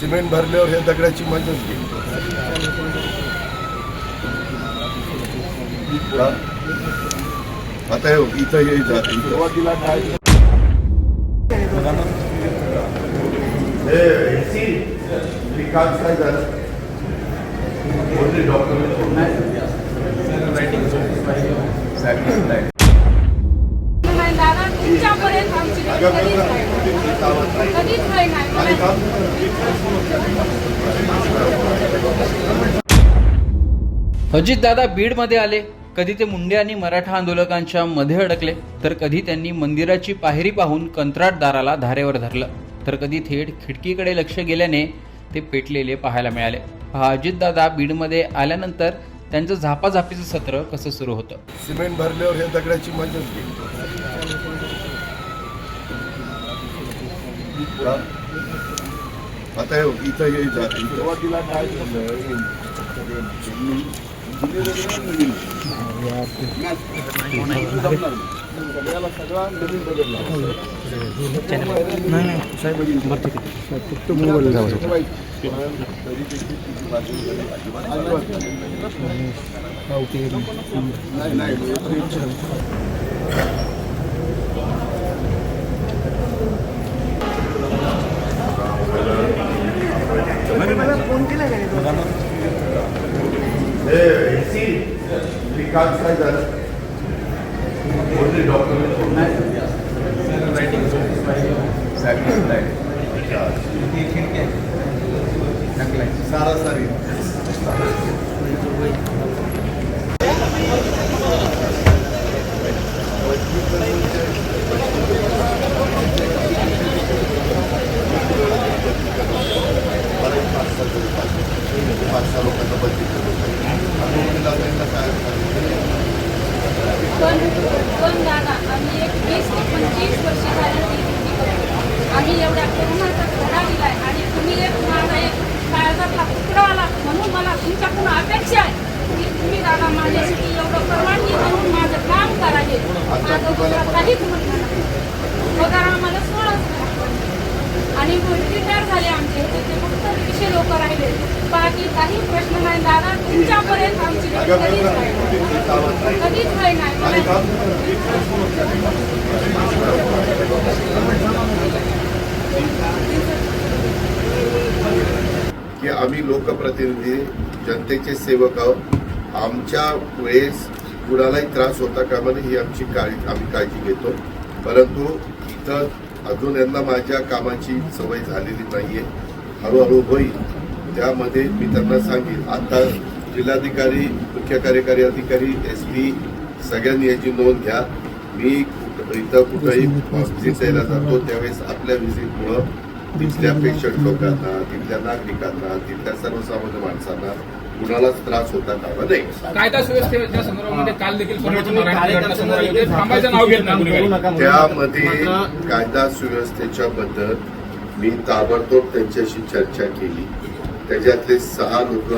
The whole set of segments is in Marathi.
सिमेंट भरल्यावर हे दगडाची मजाच हा? आता हे इथं हे जा- इथं. हे AC, विकास काय झालं? डॉक्युमेंट? तुमच्यापर्यंत आमची कधीच नाही. कधीच नाही नाही. अजितदादा बीडमध्ये आले. कधी ते मुंडे आणि मराठा आंदोलकांच्या मध्ये अडकले तर कधी त्यांनी मंदिराची पायरी पाहून कंत्राटदाराला धारेवर धरलं तर कधी थेट खिडकीकडे लक्ष गेल्याने ते पेटलेले पाहायला मिळाले. हा अजितदादा बीडमध्ये आल्यानंतर त्यांचं झापाझापीचं सत्र कसं सुरू होतं? सिमेंट भरल्यावर हे दगडाची मजाच हा? आता इथं हे नाही विकास काय झालं कोणते डॉक्युमेंट सारासारी पाच सहा लोकांना बघितलं काय पण पण दादा आम्ही एक वीस ते पंचवीस वर्ष झाली ती करतो आम्ही एवढ्या कोरोनाचा धडा दिलाय आणि तुम्ही एक माझा एक काळजातला तुकडा आला म्हणून मला तुमच्याकडून अपेक्षा आहे. की तुम्ही दादा माझ्यासाठी एवढं परवानगी म्हणून माझं काम करावे. माझं दुसरं काहीच म्हणणं नाही. पगार आम्हाला सोळाच आणि रिटायर झाले आमचे ते लोक राहिले. बाकी काही प्रश्न नाही. दादा तुमच्यापर्यंत आमची कधीच नाही. कधीच नाही नाही. की आम्ही लोकप्रतिनिधी जनतेचे सेवक आहोत. आमच्या वेळेस कुणालाही त्रास होता कामा नये ही आमची काळजी आम्ही काळजी घेतो. परंतु इथं अजून यांना माझ्या कामाची सवय झालेली नाहीये. हळूहळू होईल. त्यामध्ये मी त्यांना सांगेन. आता जिल्हाधिकारी मुख्य कार्यकारी अधिकारी एस पी सगळ्यांनी याची नोंद घ्या. मी इथं कुठंही व्हिजिट द्यायला जातो त्यावेळेस आपल्या व्हिजिटमुळं तिथल्या पेशंट लोकांना तिथल्या नागरिकांना तिथल्या सर्वसामान्य माणसांना कुणालाच त्रास होता कामा कायदा सुव्यवस्थेच्या संदर्भामध्ये काल देखील नाव घेत नाही. त्यामध्ये कायदा सुव्यवस्थेच्या बद्दल मी ताबडतोब त्यांच्याशी चर्चा केली. त्याच्यातले सहा लोक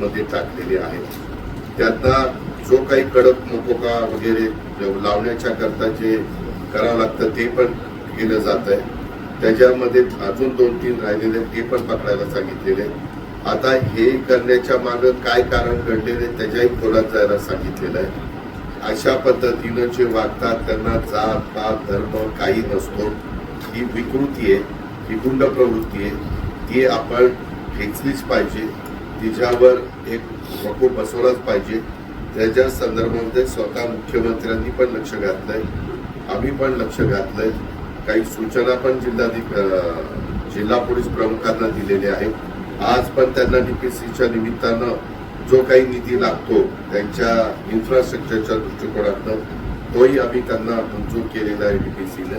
मध्ये टाकलेले आहेत. त्यांना जो काही कडक मोकोका वगैरे लावण्याच्या करता जे करावं लागतं ते पण केलं जात आहे त्याच्यामध्ये अजून दोन तीन राहिलेले ते पण पकडायला सांगितलेले आता हे करण्याच्या मागं काय कारण घडलेले त्याच्याही खोलात जायला सांगितलेलं आहे. अशा पद्धतीनं जे वागतात त्यांना जात पात धर्म काही नसतो. ही विकृती आहे. ही गुंड प्रवृत्ती आहे ती आपण खेचलीच पाहिजे. तिच्यावर एक मको बसवलाच पाहिजे. त्याच्या संदर्भामध्ये स्वतः मुख्यमंत्र्यांनी पण लक्ष घातलंय आम्ही पण लक्ष घातलंय. काही सूचना पण जिल्हाधिक जिल्हा पोलीस प्रमुखांना दिलेल्या आहेत. आज पण त्यांना डीपीसीच्या निमित्तानं जो काही निधी लागतो त्यांच्या इन्फ्रास्ट्रक्चरच्या दृष्टिकोनातनं तोही आम्ही त्यांना मंजूर केलेला आहे डीपीसीनं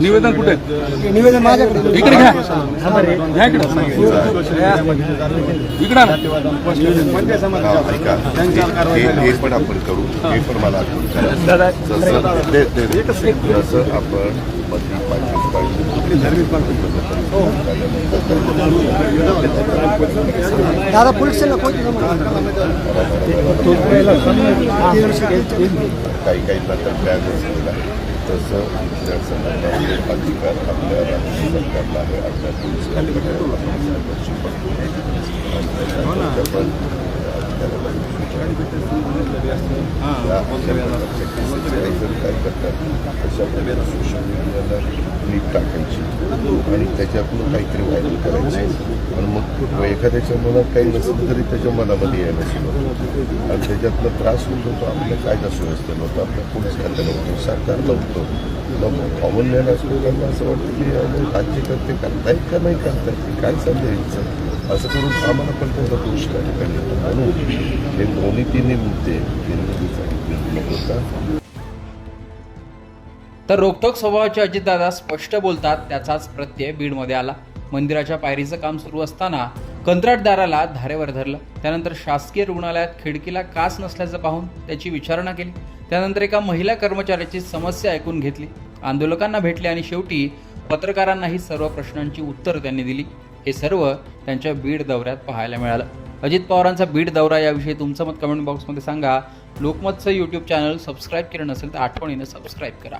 निवेदन कुठे आहे? निवेदन माझ्याकडे इकडे घ्या. घ्या इकडे. इकडे. हा, पण आपण करू. हे पण मला आठवण करा. जसं दादा पोलीस पोहोचलो काही काही नंतर बॅन असलेला तसं इथल्या संदर्भामध्ये अधिकार आपल्या राज्य सरकारला आहे. आपल्या पोलीस पण. करतात अशा प्रकारे सोशल मीडियाला क्लिप टाकायची आणि त्याच्यातून काहीतरी व्हायरल करायचं. पण मग एखाद्याच्या मनात काही नसलं तरी त्याच्या मनामध्ये यायला सुरू आणि त्याच्यातनं त्रास होऊन जातो. आपल्या कायदा सुव्यवस्थेला नव्हतं. आपल्या पोलीस खात्याला होतो. सरकारला होतो. मग कॉमन मॅन असतो त्यांना असं वाटतं की राज्य राज्यकर्ते करतायत का नाही करतायत? काय काय समजायचं असं करून आम्हाला पण तेवढा दोष त्या ठिकाणी म्हणून हे दोन्ही तिन्ही मुद्दे त्यांनी होता. तर रोखोक स्वभावाचे अजितदादा स्पष्ट बोलतात त्याचाच प्रत्यय बीडमध्ये आला. मंदिराच्या पायरीचं काम सुरू असताना कंत्राटदाराला धारेवर धरलं. त्यानंतर शासकीय रुग्णालयात खिडकीला काच नसल्याचं पाहून त्याची विचारणा केली. त्यानंतर एका महिला कर्मचाऱ्याची समस्या ऐकून घेतली. आंदोलकांना भेटले आणि शेवटी पत्रकारांनाही सर्व प्रश्नांची उत्तरं त्यांनी दिली. हे सर्व त्यांच्या बीड दौऱ्यात पाहायला मिळालं. अजित पवारांचा बीड दौरा याविषयी तुमचं मत कमेंट बॉक्समध्ये सांगा. लोकमतचं यूट्यूब चॅनल सबस्क्राईब केलं नसेल तर आठवणीनं सबस्क्राईब करा.